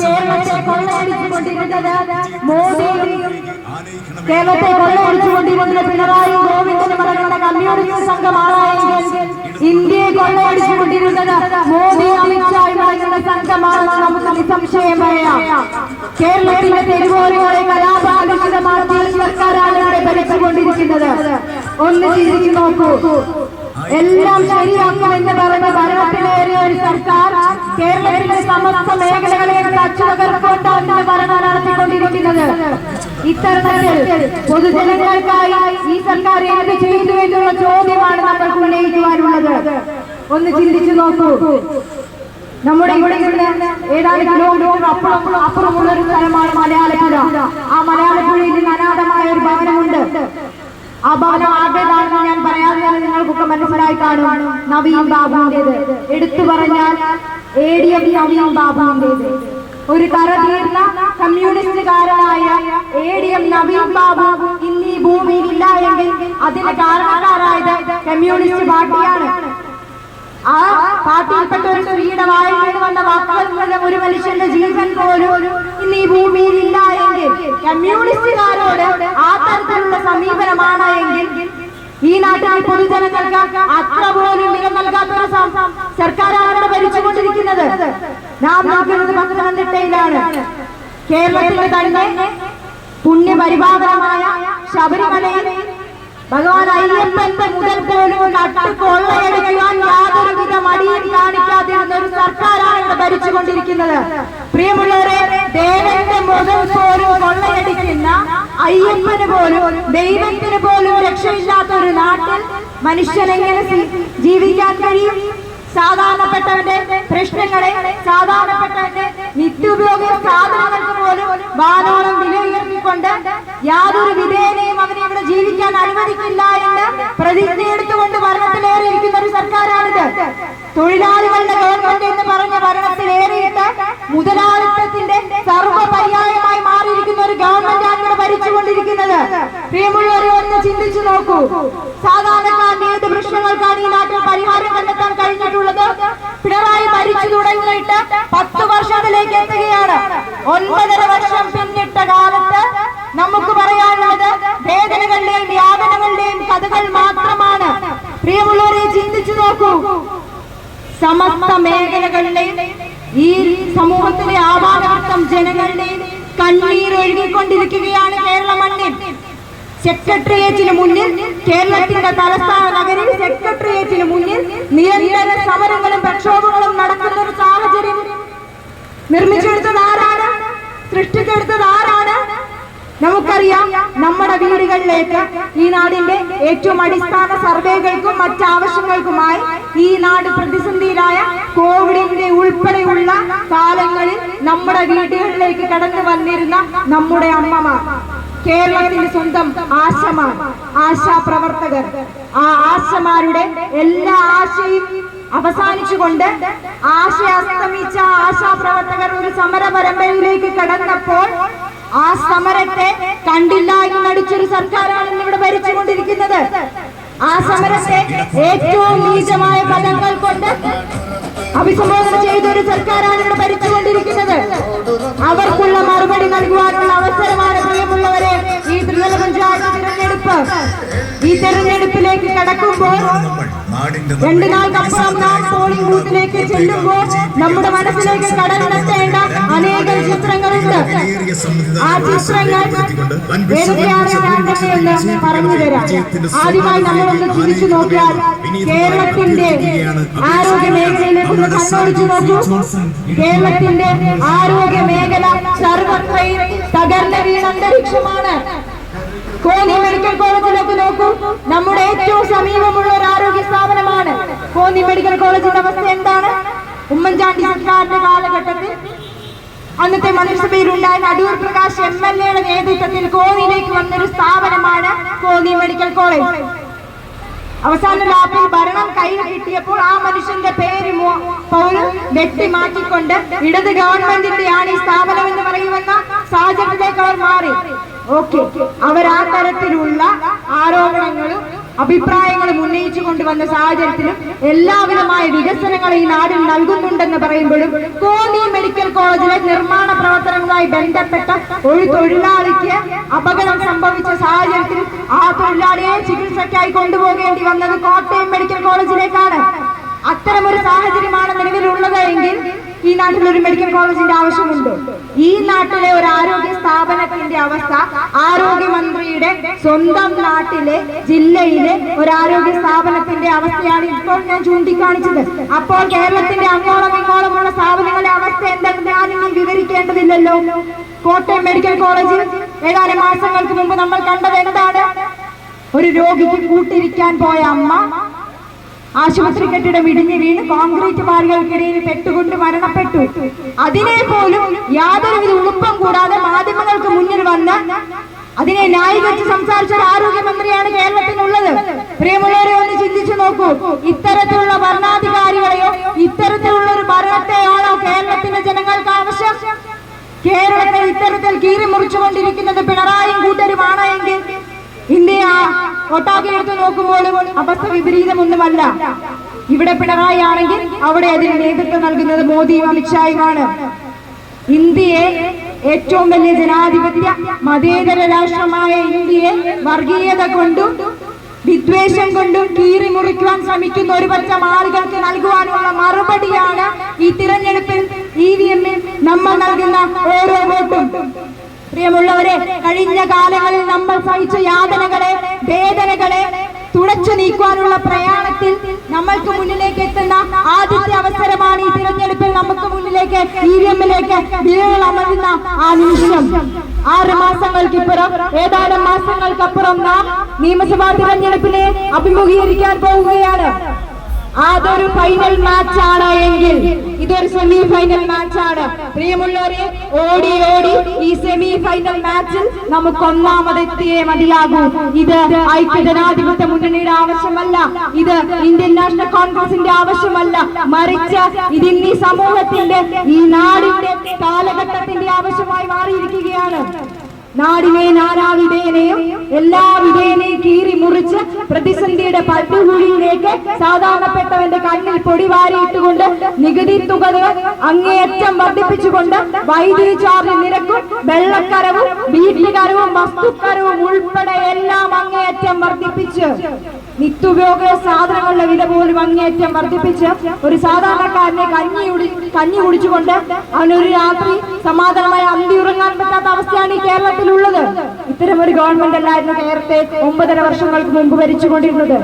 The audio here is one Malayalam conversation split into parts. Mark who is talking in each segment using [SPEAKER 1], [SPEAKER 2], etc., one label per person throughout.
[SPEAKER 1] കേരളത്തെ കൊള്ളയടിച്ചുകൊണ്ടിരുന്നത് മോദിയും കേരളത്തെ കൊള്ളയടിച്ചുകൊണ്ടിരുന്നത് പിണറായി ഗോവിന്ദനും അടങ്ങുന്ന കമ്മ്യൂണിസ്റ്റ് സംഘമാണെങ്കിൽ ഇന്ത്യയെ കൊള്ളയടിച്ചുകൊണ്ടിരുന്നത് മോദി അമിത്ഷായും അടങ്ങുന്ന സംഘമാണെന്ന് നമുക്ക് നിസ്സംശയം പറയാം കേരളത്തിലെ തെരുവോരങ്ങളെ കലാപാലിതമാക്കി സർക്കാരാണ് ഇവിടെ ഭരിച്ചുകൊണ്ടിരിക്കുന്നത്. ഒന്ന് ചിന്തിച്ചു നോക്കൂ. എല്ലാം ശരിയാക്കും എന്ന് പറഞ്ഞ ഭരണത്തിലേറിയ ഒരു സർക്കാർ കേരളത്തിലെ സമസ്ത തച്ചുതകർക്കൊണ്ടാണ് ഭരണം നടത്തിക്കൊണ്ടിരിക്കുന്നത്. ഇത്തരത്തിൽ പൊതുജനങ്ങൾക്കായി ഈ സർക്കാർ എന്ത് ചെയ്തു എന്നുള്ള ചോദ്യമാണ് നമ്മൾക്ക് ഉന്നയിക്കുവാനുള്ളത്. ഒന്ന് ചിന്തിച്ചു നോക്കൂ. നമ്മുടെ ഇവിടെ നിന്ന് ഏതാനും കിലോമീറ്റർ അപ്പുറം അപ്പുറമുള്ള ഒരു സ്ഥലമാണ് മലയാളപ്പുഴ. ആ മലയാളപ്പുഴയിൽ അനാഥമായ ഒരു ഭവനമുണ്ട്. ആ ഭവനം ആരുടേതാണെന്ന് ഞാൻ പറയാതെ നിങ്ങൾക്കൊക്കെ മനസ്സിലായി കാണും. നവീൻ ബാബുവിന്റേത് എടുത്തു പറഞ്ഞാൽ ഒരു കറതീർന്ന കമ്മ്യൂണിസ്റ്റുകാരനായ A D M Naveen Babu ഇന്ന് ഈ ഭൂമിയിൽ ഇല്ല എങ്കിൽ അതിന് കാരണക്കാരായത് കമ്മ്യൂണിസ്റ്റ് പാർട്ടിയാണ്. ആ പാർട്ടിയിൽപ്പെട്ട വീടമായി വന്ന വാക്കുകൾ ഒരു മനുഷ്യന്റെ ജീവൻ പോലും ഇന്ന് ഈ ഭൂമിയിൽ ഇല്ല എങ്കിൽ കമ്മ്യൂണിസ്റ്റുകാരോട് ആ തരത്തിലുള്ള സമീപനമാണ് എങ്കിൽ ഈ നാട്ടിൽ പൊതുജനങ്ങൾക്ക് അത്ര പോലും വില നൽകാത്ത സർക്കാരാണ് ഭരിച്ചുകൊണ്ടിരിക്കുന്നത്. നാം നോക്കുന്നത് പത്തനംതിട്ടയിലാണ്. കേരളത്തിൽ തന്നെ പുണ്യപരിപാലനമായ ശബരിമലയിൽ ഭഗവാൻ അയ്യപ്പന്റെ മുതൽ പോലും നട്ട് കൊള്ളയടിക്കുവാൻ യാതൊരുവിധ മടിയും കാണിക്കാതിരുന്ന ഒരു സർക്കാരാണ് ഇവിടെ ഭരിച്ചുകൊണ്ടിരിക്കുന്നത്. പ്രിയമുള്ളവരെ ദേവന്റെ മുതൽ പോലും കൊള്ളയടിക്കുന്ന അയ്യപ്പന് പോലും ദൈവത്തിന് പോലും രക്ഷയില്ലാത്ത ഒരു നാട്ടിൽ മനുഷ്യനെങ്ങനെ ജീവിക്കാൻ കഴിയും? സാധാരണപ്പെട്ടവന്റെ പ്രശ്നങ്ങളെ സാധാരണപ്പെട്ടവന്റെ നിത്യോപയോഗ സാധനങ്ങൾക്ക് പോലും വാനോളം വില ഉയർത്തിക്കൊണ്ട് യാതൊരു ഇവിടെ ജീവിക്കാൻ അനുവദിക്കില്ല എന്ന് പ്രതിജ്ഞയെടുത്തുകൊണ്ട് ഭരണത്തിലേറിയിരിക്കുന്ന ഒരു സർക്കാരാണിത്. തൊഴിലാളികളുടെ ഗവൺമെന്റ് എന്ന് പറഞ്ഞ ഭരണത്തിലേറിയിട്ട് മുതലാളിത്തത്തിന്റെ സർവപര്യായമായി മാറിയിരിക്കുന്ന ഒരു ഗവൺമെന്റാണ് ഇവിടെ ഭരിച്ചുകൊണ്ടിരിക്കുന്നത്. പ്രിയമുള്ളവരെ ഒന്ന് ചിന്തിച്ചു നോക്കൂ. സാധാരണക്കാരന്റെ ഏത് പ്രശ്നങ്ങൾക്കാണ് ഈ നാട്ടിൽ പരിഹാരം കണ്ടെത്താൻ കഴിഞ്ഞിട്ടുള്ളത്? പിണറായി ഭരിച്ചു തുടങ്ങിയിട്ട് പത്ത് വർഷത്തിലേക്ക് എത്തുകയാണ്. ഒൻപതര വർഷം പിന്നിട്ട കാലത്ത് നമുക്ക് പറയാനുള്ളത് വേദനകളുടെയും യാതനകളുടെയും കഥകൾ മാത്രമാണ് പ്രിയമുള്ളവരെ ചിന്തിച്ചു നോക്കൂ. സമസ്ത മേഖലകളിലെ ഈ സമൂഹത്തിലെ ആവാനവൃത്തം ജനങ്ങളുടെയും കണ്ണീരൊഴുകിക്കൊണ്ടിരിക്കുകയാണ് കേരള മണ്ണിൽ. സെക്രട്ടേറിയറ്റിന് മുന്നിൽ കേരളത്തിന്റെ തലസ്ഥാന നഗരിൽ സെക്രട്ടേറിയറ്റിന് മുന്നിൽ നിരന്തര സമരങ്ങളും പ്രക്ഷോഭങ്ങളും നടക്കുന്ന ഒരു സാഹചര്യം. നിർമ്മിച്ചെടുത്തത് ആരാണ്? സൃഷ്ടിച്ചെടുത്തത് ആരാണ്? നമുക്കറിയാം നമ്മുടെ വീടുകളിലേക്ക് ഈ നാടിന്റെ ഏറ്റവും അടിസ്ഥാന സർവേകൾക്കും മറ്റാവശ്യങ്ങൾക്കുമായി ഈ നാട് പ്രതിസന്ധിയിലായ കോവിഡിന്റെ ഉൾപ്പെടെയുള്ള കാലങ്ങളിൽ നമ്മുടെ വീടുകളിലേക്ക് കടന്നു വന്നിരുന്ന നമ്മുടെ അമ്മമാർ കേരളത്തിന്റെ സ്വന്തം ആശമാർ ആശാ പ്രവർത്തകർ ആ ആശമാരുടെ എല്ലാ ആശയും അവസാനിച്ചുകൊണ്ട് ആശ അസ്തമിച്ച ആശാ പ്രവർത്തകർ ഒരു സമര പരമ്പരയിലേക്ക് കടന്നപ്പോൾ ആ സമരത്തെ കണ്ടില്ല എന്ന് നടിച്ചൊരു സർക്കാരാണ് ഇന്ന് ഇവിടെ ഭരിച്ചുകൊണ്ടിരിക്കുന്നത്. ആ സമരത്തെ ഏറ്റവും നീചമായ പദങ്ങൾ കൊണ്ട് അഭിസംബോധന ചെയ്ത ഒരു സർക്കാരാണ് ഇവിടെ ഭരിച്ചുകൊണ്ടിരിക്കുന്നത്. അവർക്കുള്ള മറുപടി നൽകുവാനുള്ള അവസരമാണ് പ്രിയമുള്ളവരെ ഈ ത്രിതല പഞ്ചായത്ത് തിരഞ്ഞെടുപ്പ്. ഈ തെരഞ്ഞെടുപ്പിലേക്ക്
[SPEAKER 2] നാടിന്റെ
[SPEAKER 1] രണ്ടു നാൾക്കപ്പുറം നാം പോളിംഗ് ബൂത്തിലേക്ക് ചെല്ലുമ്പോൾ നമ്മുടെ മനസ്സിലേക്ക് കടന്നെത്തേണ്ട അനേകം ചിത്രങ്ങളുണ്ട്. ആ ചിത്രങ്ങൾ ഏതൊക്കെയാണ് ഞാൻ പറഞ്ഞു തരാം. ആദ്യമായി നമ്മളൊന്ന് ചിരിച്ചു നോക്കിയാൽ കേരളത്തിന്റെ ആരോഗ്യ മേഖലയിലേക്കൊന്ന് കണ്ണോടിച്ചു നോക്കൂ കേരളത്തിന്റെ ആരോഗ്യ മേഖല സർവത്രയും തകർന്ന വീണന്തരീക്ഷമാണ് കോന്നി മെഡിക്കൽ കോളേജിലേക്ക് നോക്കൂ. നമ്മുടെ ഏറ്റവും സമീപമുള്ള കോന്നി മെഡിക്കൽ കോളേജിന്റെ അവസ്ഥ എന്താണ്? ഉമ്മൻചാണ്ടി സർക്കാരിന്റെ കാലഘട്ടത്തിൽ അന്നത്തെ മന്ത്രിസഭയിൽ ഉണ്ടായിരുന്ന അടൂർ പ്രകാശ് എം എൽ എയുടെ നേതൃത്വത്തിൽ കോന്നിയിലേക്ക് വന്നൊരു സ്ഥാപനമാണ് കോന്നി മെഡിക്കൽ കോളേജ് അവസാന ലാപ്പിൽ ഭരണം കയ്യിൽ കിട്ടിയപ്പോൾ ആ മനുഷ്യന്റെ പേര് വ്യക്തി മാറ്റിക്കൊണ്ട് ഇടത് ഗവൺമെന്റിന്റെയാണ് ഈ സ്ഥാപനം എന്ന് പറയുമെന്ന സാഹചര്യത്തിലേക്ക് അവർ മാറി. ഓക്കെ അവർ ആ തരത്തിലുള്ള ആരോപണങ്ങളും അഭിപ്രായങ്ങളും ഉന്നയിച്ചു കൊണ്ടുവന്ന സാഹചര്യത്തിലും എല്ലാവിധമായ വികസനങ്ങൾ ഈ നാടിൽ നൽകുന്നുണ്ടെന്ന് പറയുമ്പോഴും കോന്നി മെഡിക്കൽ കോളേജിലെ നിർമ്മാണ പ്രവർത്തനങ്ങളുമായി ബന്ധപ്പെട്ട ഒരു തൊഴിലാളിക്ക് അപകടം സംഭവിച്ച സാഹചര്യത്തിൽ ആ തൊഴിലാളിയെ ചികിത്സയ്ക്കായി കൊണ്ടുപോകേണ്ടി വന്നത് കോട്ടയം മെഡിക്കൽ കോളേജിലേക്കാണ്. അത്തരമൊരു സാഹചര്യമാണ് നിലവിലുള്ളത് എങ്കിൽ ഈ നാട്ടിൽ ഒരു മെഡിക്കൽ കോളേജിന്റെ ആവശ്യമുണ്ടോ. ഈ നാട്ടിലെ ഒരു ആരോഗ്യ സ്ഥാപനത്തിന്റെ അവസ്ഥ ആരോഗ്യമന്ത്രിയുടെ സ്വന്തം നാട്ടിലെ ജില്ലയിലെ ഒരു ആരോഗ്യ സ്ഥാപനത്തിന്റെ അവസ്ഥയാണ് ഇപ്പോൾ ഞാൻ ചൂണ്ടിക്കാണിച്ചത്. അപ്പോൾ കേരളത്തിന്റെ അങ്ങോളം ഇങ്ങോളമുള്ള സ്ഥാപനങ്ങളുടെ അവസ്ഥ എന്തെന്ന് ഞാനിനി വിവരിക്കേണ്ടതില്ലല്ലോ. കോട്ടയം മെഡിക്കൽ കോളേജിൽ ഏതാനും മാസങ്ങൾക്ക് മുമ്പ് നമ്മൾ കണ്ടത് എന്താണ്? ഒരു രോഗിക്ക് കൂട്ടിരിക്കാൻ പോയ അമ്മ ആശുപത്രി കെട്ടിടം ഇടിഞ്ഞു വീണ് കോൺക്രീറ്റ് പാറികൾക്കിടയിൽ പെട്ടുകൊണ്ട് മരണപ്പെട്ടു. അതിനെ പോലും യാതൊരുവിധ ഉളുപ്പം കൂടാതെ മാധ്യമങ്ങൾക്ക് മുന്നിൽ വന്ന് അതിനെ ന്യായീകരിച്ച് സംസാരിച്ച ഒരു ആരോഗ്യമന്ത്രിയാണ് കേരളത്തിനുള്ളത്. പ്രിയമുള്ളവരെ ഒന്ന് ചിന്തിച്ചു നോക്കൂ. ഇത്തരത്തിലുള്ള ഭരണാധികാരികളെയോ ഇത്തരത്തിലുള്ള ഒരു ഭരണത്തെയാണോ കേരളത്തിന്റെ ജനങ്ങൾക്ക് ആവശ്യം? കേരളത്തിൽ ഇത്തരത്തിൽ കീറി മുറിച്ചുകൊണ്ടിരിക്കുന്നത് പിണറായും കൂട്ടരുമാണ് എങ്കിൽ ഇന്ത്യ ഒട്ടാകെ എടുത്തു നോക്കുമ്പോഴും വിപരീതമൊന്നുമല്ല. ഇവിടെ പിണറായി ആണെങ്കിൽ അവിടെ അതിന് നേതൃത്വം നൽകുന്നത് മോദിയും അമിത്ഷായുമാണ്. ഇന്ത്യയെ ഏറ്റവും വലിയ ജനാധിപത്യ മതേതര രാഷ്ട്രമായ ഇന്ത്യയെ വർഗീയത കൊണ്ടും വിദ്വേഷം കൊണ്ടും കീറി മുറിക്കുവാൻ ശ്രമിക്കുന്ന ഒരു പറ്റം ആളുകൾക്ക് നൽകുവാനുള്ള മറുപടിയാണ് ഈ തിരഞ്ഞെടുപ്പിൽ ഇ വി എമ്മിൽ നമ്മൾ നൽകുന്ന ഓരോ വോട്ടും. പ്രിയമുള്ളവരെ കഴിഞ്ഞ കാലങ്ങളിൽ നമ്മൾ സഹിച്ച യാതനകളെ വേദനകളെ തുടച്ചു നീക്കുവാനുള്ള പ്രയാണത്തിൽ നമ്മൾക്ക് മുന്നിലേക്ക് എത്തുന്ന ആദ്യത്തെ അവസരമാണ് ഈ തിരഞ്ഞെടുപ്പിൽ നമുക്ക് മുന്നിലേക്ക് ഇ വി എമ്മിലേക്ക് വിരളമരുന്ന ആ നിമിഷം. ആറ് മാസങ്ങൾക്കിപ്പുറം ഏതാനും മാസങ്ങൾക്കപ്പുറം നാം നിയമസഭാ തിരഞ്ഞെടുപ്പിനെ അഭിമുഖീകരിക്കാൻ പോവുകയാണ്. അതൊരു ഫൈനൽ മാച്ച് ആണ് എങ്കിൽ ഇതൊരു സെമി ഫൈനൽ മാച്ച് ആണ്. പ്രിയമുള്ളവരെ ഓടി ഓടി ഈ സെമി ഫൈനൽ മാച്ചിൽ നമുക്ക് ഒന്നാമതെത്തിയേ മതിയാകൂ. ഇത് ഐക്യജനാധിപത്യ മുന്നണിയുടെ ആവശ്യമല്ല. ഇത് ഇന്ത്യൻ നാഷണൽ കോൺഗ്രസിന്റെ ആവശ്യമല്ല. മറിച്ച് ഇത് ഈ സമൂഹത്തിന്റെ ഈ നാടിന്റെ കാലഘട്ടത്തിന്റെ ആവശ്യമായി മാറിയിരിക്കുകയാണ്. നാടിനെ നാനാവിധേനയും എല്ലാ വിധേനയും കീറി മുറിച്ച് പ്രതിസന്ധിയുടെ പട്ടുകുഴിയിലേക്ക് സാധാരണപ്പെട്ടവന്റെ കണ്ണിൽ പൊടി പൊടിവാരിയിട്ടുകൊണ്ട് നികുതി തുകകൾ അങ്ങേയറ്റം വർദ്ധിപ്പിച്ചുകൊണ്ട് വൈദ്യുതി ചാർജ് നിരക്കും വെള്ളക്കരവും വീട്ടുകരവും വസ്തുക്കരവും ഉൾപ്പെടെ എല്ലാം അങ്ങേയറ്റം വർദ്ധിപ്പിച്ച് നിത്യോപയോഗ സാധനങ്ങളുടെ വില പോലും അങ്ങേയറ്റം വർദ്ധിപ്പിച്ച് ഒരു സാധാരണക്കാരനെ കഞ്ഞി കഞ്ഞി കുടിച്ചുകൊണ്ട് അവനൊരു രാത്രി സമാധാനമായ അന്തി ഉറങ്ങാൻ പറ്റാത്ത അവസ്ഥയാണ് ഈ കേരളത്തിലുള്ളത്. ഇത്തരം ഒരു ഗവൺമെന്റ് അല്ലായിരുന്നു നേരത്തെ ഒമ്പതര വർഷങ്ങൾക്ക് മുമ്പ് ഭരിച്ചുകൊണ്ടിരുന്നത്.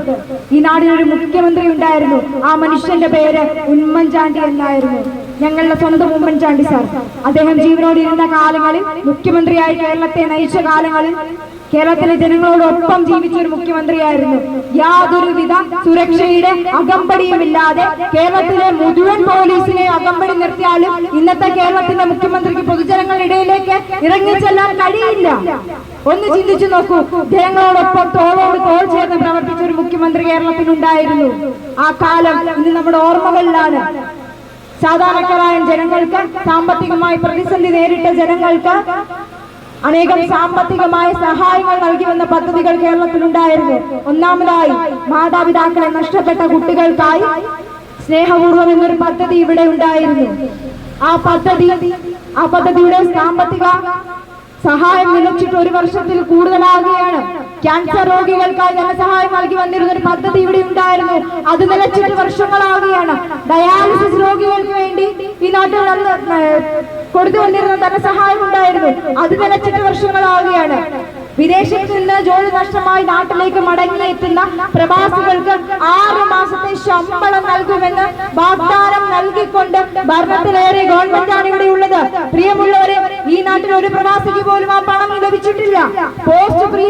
[SPEAKER 1] ഈ നാടിനൊരു മുഖ്യമന്ത്രി ഉണ്ടായിരുന്നു. ആ മനുഷ്യന്റെ പേര് ഉമ്മൻചാണ്ടി എന്നായിരുന്നു. ഞങ്ങളുടെ സ്വന്തം ഉമ്മൻചാണ്ടി സാർ. അദ്ദേഹം ജീവനോട് ഇരുന്ന കാലങ്ങളിൽ മുഖ്യമന്ത്രിയായി കേരളത്തെ നയിച്ച കാലങ്ങളിൽ കേരളത്തിലെ ജനങ്ങളോടൊപ്പം ജീവിച്ച ഒരു മുഖ്യമന്ത്രിയായിരുന്നു. യാതൊരുവിധ സുരക്ഷയുടെ അകമ്പടിയുമില്ലാതെ കേരളത്തിലെ മുഴുവൻ പോലീസിനെ അകമ്പടി നിർത്തിയാലും ഇന്നത്തെ കേരളത്തിന്റെ മുഖ്യമന്ത്രിക്ക് പൊതുജനങ്ങളുടെ ഇടയിലേക്ക് ഇറങ്ങിച്ചെല്ലാൻ കഴിയില്ല. ഒന്ന് ചിന്തിച്ചു നോക്കൂ. ജനങ്ങളോടൊപ്പം തോളോട് തോൾ ചേർന്ന് പ്രവർത്തിച്ച ഒരു മുഖ്യമന്ത്രി കേരളത്തിനുണ്ടായിരുന്നു. ആ കാലം ഇന്ന് നമ്മുടെ ഓർമ്മകളിലാണ്. സാധാരണക്കാരായ ജനങ്ങൾക്ക് സാമ്പത്തികമായി പ്രതിസന്ധി നേരിട്ട ജനങ്ങൾക്ക് അനേകം സാമ്പത്തികമായ സഹായങ്ങൾ നൽകി വന്ന പദ്ധതികൾ കേരളത്തിലുണ്ടായിരുന്നു. ഒന്നാമതായി മാതാപിതാക്കളെ നഷ്ടപ്പെട്ട കുട്ടികൾക്കായി സ്നേഹപൂർവം എന്നൊരു പദ്ധതി ഇവിടെ ഉണ്ടായിരുന്നു. ആ പദ്ധതി ആ പദ്ധതിയുടെ സാമ്പത്തിക സഹായം നിലച്ചിട്ട് ഒരു വർഷത്തിൽ കൂടുതലാകുകയാണ് ക്യാൻസർ രോഗികൾക്കായി ധനസഹായം നൽകി വന്നിരുന്ന ഒരു പദ്ധതി ഇവിടെ ഉണ്ടായിരുന്നു. അത് നിലച്ചിട്ട് വർഷങ്ങളാകുകയാണ് ഡയാലിസിസ് രോഗികൾക്ക് വേണ്ടി ഈ നാട്ടിൽ അന്ന് ഏഹ്, കൊടുത്തു വന്നിരുന്ന ധനസഹായം ഉണ്ടായിരുന്നു. അത് നിലച്ചിട്ട് വർഷങ്ങളാവുകയാണ്. വിദേശത്ത് നിന്ന് ജോലി നഷ്ടമായി നാട്ടിലേക്ക് മടങ്ങിയെത്തുന്ന പ്രവാസികൾക്ക് ആറ് മാസത്തെ ശമ്പളം നൽകുമെന്ന് വാഗ്ദാനം നൽകിക്കൊണ്ട് ഭരണത്തിലേറെ ഗവൺമെന്റാണ് ഇവിടെ ഉള്ളത്. പ്രിയമുള്ളവരെ ഈ നാട്ടിൽ ഒരു പ്രവാസിക്ക് പോലും ആ പണം ലഭിച്ചിട്ടില്ല. പോസ്റ്റ് പ്രീ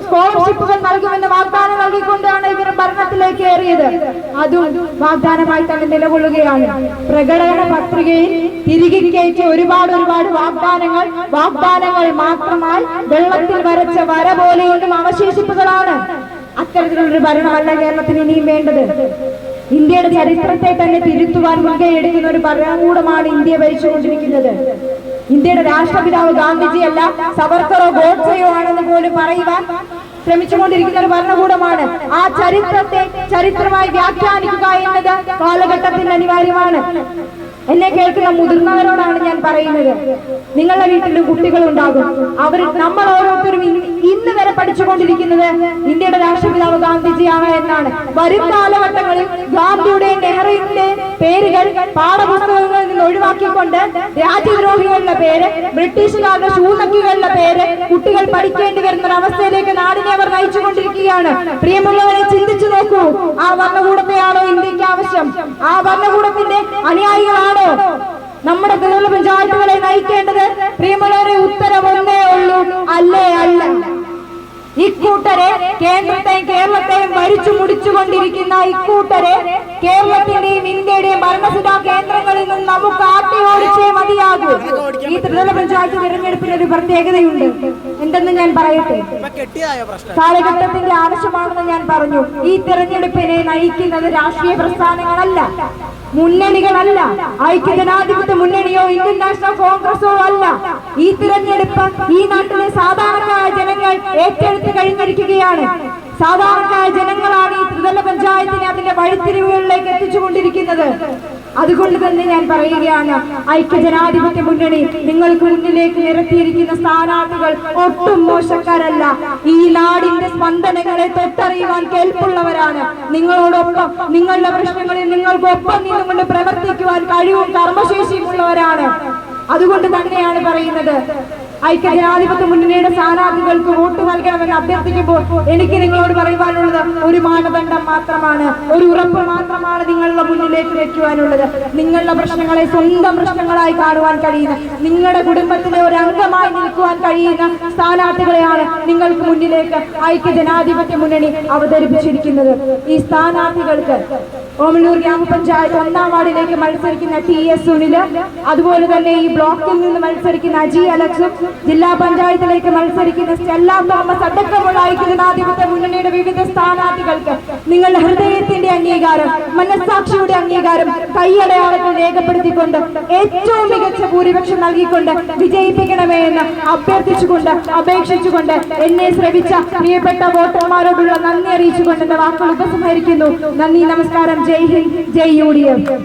[SPEAKER 1] സ്കോളർഷിപ്പുകൾ നൽകുമെന്ന് വാഗ്ദാനം നൽകിക്കൊണ്ടാണ് ഇവർ ഭരണത്തിലേക്ക് ഏറിയത്. അതും വാഗ്ദാനമായി തന്നെ നിലകൊള്ളുകയാണ്. പ്രകടന പത്രികയിൽ തിരികെ കയറ്റി ഒരുപാട് ഒരുപാട് വാഗ്ദാനങ്ങൾ. വാഗ്ദാനങ്ങൾ മാത്രമായി വെള്ളത്തിൽ വരച്ച വര പോലെയൊന്നും അവശേഷിപ്പുകളാണ്. അത്തരത്തിലുള്ളൊരു ഭരണമല്ല കേരളത്തിന് ഇനിയും വേണ്ടത്. ഇന്ത്യയുടെ ചരിത്രത്തെ തന്നെ തിരുത്തുവാൻ മുൻകൈയെടുക്കുന്ന ഒരു ഭരണകൂടമാണ് ഇന്ത്യ ഭരിച്ചുകൊണ്ടിരിക്കുന്നത്. ഇന്ത്യയുടെ രാഷ്ട്രപിതാവ് ഗാന്ധിജിയല്ല സവർക്കറോ ഗോഡ്സയോ ആണെന്ന് പോലും പറയുവാൻ ശ്രമിച്ചുകൊണ്ടിരിക്കുന്ന ഒരു ഭരണകൂടമാണ്. ആ ചരിത്രത്തെ ചരിത്രമായി വ്യാഖ്യാനിക്കുക എന്നത് കാലഘട്ടത്തിന്റെ അനിവാര്യമാണ്. എന്നെ കേൾക്കുന്ന മുതിർന്നവരോടാണ് ഞാൻ പറയുന്നത്. നിങ്ങളുടെ വീട്ടിലും കുട്ടികളുണ്ടാകും. അവർ നമ്മൾ ഓരോരുത്തരും ഇന്ന് വരെ പഠിച്ചുകൊണ്ടിരിക്കുന്നത് ഇന്ത്യയുടെ രാഷ്ട്രപിതാവ് ഗാന്ധിജിയാണ് എന്നാണ്. വരും കാലഘട്ടങ്ങളിൽ ഗാന്ധിയുടെയും നെഹ്റുവിന്റെയും പേരുകൾ പാഠപുസ്തകങ്ങളിൽ നിന്ന് ഒഴിവാക്കിക്കൊണ്ട് രാജ്യദ്രോഹികളുടെ പേര് ബ്രിട്ടീഷുകാരുടെ ഷൂനക്കുകളുടെ പേര് കുട്ടികൾ പഠിക്കേണ്ടി വരുന്ന ഒരു അവസ്ഥയിലേക്ക് നാടിനെ അവർ നയിച്ചുകൊണ്ടിരിക്കുകയാണ്. പ്രിയമുള്ളവരെ ചിന്തിച്ചു നോക്കൂ. ആ ഭരണകൂടത്തെയാണോ ഇന്ത്യയ്ക്ക് ആവശ്യം? ആ ഭരണകൂടത്തിന്റെ അനുയായികളാണോ നമ്മുടെ ത്രിതല പഞ്ചായത്തുകളെ നയിക്കേണ്ടത് പ്രിയമുള്ളവരെ ഉത്തരം ഒന്നേ ഉള്ളൂ അല്ലേ അല്ല. ഇക്കൂട്ടരെ കേന്ദ്രത്തെയും കേരളത്തെയും ഭരിച്ചു മുടിച്ചുകൊണ്ടിരിക്കുന്ന ഇക്കൂട്ടരെ കേരളത്തിന്റെയും ഇന്ത്യയുടെയും ഭരണസിതാ കേന്ദ്രങ്ങളിൽ നിന്ന് നമുക്ക് ആട്ടി ഓടിച്ചേ മതിയാകൂ. ഈ ത്രിതല പഞ്ചായത്ത് തിരഞ്ഞെടുപ്പിന് ഒരു പ്രത്യേകതയുണ്ട്. എന്തെന്ന് ഞാൻ പറയട്ടെ? കാലഘട്ടത്തിന്റെ ആവശ്യമാണെന്ന് ഞാൻ പറഞ്ഞു. ഈ തെരഞ്ഞെടുപ്പിനെ നയിക്കുന്നത് രാഷ്ട്രീയ പ്രസ്ഥാനങ്ങളല്ല മുന്നണികളല്ല ഐക്യജനാധിപത്യ മുന്നണിയോ ഇന്ത്യൻ നാഷണൽ കോൺഗ്രസോ അല്ല. ഈ തിരഞ്ഞെടുപ്പ് ഈ നാട്ടിലെ സാധാരണക്കാരായ ജനങ്ങൾ ഏറ്റെടുത്ത് കഴിഞ്ഞിരിക്കുകയാണ്. സാധാരണക്കാരായ ജനങ്ങളാണ് ഈ ത്രിതല പഞ്ചായത്തിനെ അതിന്റെ വഴിത്തിരിവുകളിലേക്ക് എത്തിച്ചുകൊണ്ടിരിക്കുന്നത്. അതുകൊണ്ട് തന്നെ ഞാൻ പറയുകയാണ് ഐക്യജനാധിപത്യ മുന്നണി നിങ്ങൾക്ക് മുന്നിലേക്ക് നിരത്തിയിരിക്കുന്ന സ്ഥാനാർത്ഥികൾ ഒട്ടും മോശക്കാരല്ല. ഈ നാടിന്റെ സ്പന്ദനങ്ങളെ തൊട്ടറിയുവാൻ കേൾപ്പുള്ളവരാണ്. നിങ്ങളോടൊപ്പം നിങ്ങളുടെ പ്രശ്നങ്ങളിൽ നിങ്ങൾക്കൊപ്പം നിന്നുകൊണ്ട് പ്രവർത്തിക്കുവാൻ കഴിവും കർമ്മശേഷിയും ഉള്ളവരാണ്. അതുകൊണ്ട് തന്നെയാണ് പറയുന്നത് ഐക്യജനാധിപത്യ മുന്നണിയുടെ സ്ഥാനാർത്ഥികൾക്ക് വോട്ട് നൽകണമെന്ന് അഭ്യർത്ഥിക്കുമ്പോൾ എനിക്ക് നിങ്ങളോട് പറയുവാനുള്ളത് ഒരു മാനദണ്ഡം മാത്രമാണ് ഒരു ഉറപ്പ് മാത്രമാണ് നിങ്ങളുടെ മുന്നിലേക്ക് വെക്കുവാനുള്ളത്. നിങ്ങളുടെ പ്രശ്നങ്ങളെ സ്വന്തം പ്രശ്നങ്ങളായി കാണുവാൻ കഴിയുന്ന നിങ്ങളുടെ കുടുംബത്തിലെ ഒരു അംഗമായി നിൽക്കുവാൻ കഴിയുന്ന സ്ഥാനാർത്ഥികളെയാണ് നിങ്ങൾക്ക് മുന്നിലേക്ക് ഐക്യ ജനാധിപത്യ മുന്നണി അവതരിപ്പിച്ചിരിക്കുന്നത്. ഈ സ്ഥാനാർത്ഥികൾക്ക് ഓമലൂർ ഗ്രാമപഞ്ചായത്ത് ഒന്നാം വാർഡിലേക്ക് മത്സരിക്കുന്ന ടി എസ് സുനിൽ അതുപോലെ തന്നെ ഈ ബ്ലോക്കിൽ നിന്ന് മത്സരിക്കുന്ന അജി അലക്സും ജില്ലാ പഞ്ചായത്തിലേക്ക് മത്സരിക്കുന്ന സ്റ്റെല്ല തോമസ് അടക്കമുള്ള ഐക്യ ജനാധിപത്യ മുന്നണിയുടെ വിവിധ സ്ഥാനാർത്ഥികൾക്ക് നിങ്ങളുടെ ഹൃദയത്തിന്റെ അംഗീകാരം മനസ്സാക്ഷിയുടെ അംഗീകാരം കൈയടയാളത്തിൽ രേഖപ്പെടുത്തിക്കൊണ്ട് ഏറ്റവും മികച്ച ഭൂരിപക്ഷം നൽകിക്കൊണ്ട് വിജയിപ്പിക്കണമേ എന്ന് അഭ്യർത്ഥിച്ചുകൊണ്ട് അപേക്ഷിച്ചുകൊണ്ട് എന്നെ ശ്രമിച്ച പ്രിയപ്പെട്ട വോട്ടർമാരോടുള്ള നന്ദി അറിയിച്ചുകൊണ്ട് എന്റെ വാക്കുകൾ ഉപസംഹരിക്കുന്നു. നന്ദി നമസ്കാരം. Jai Hind Jai U D F.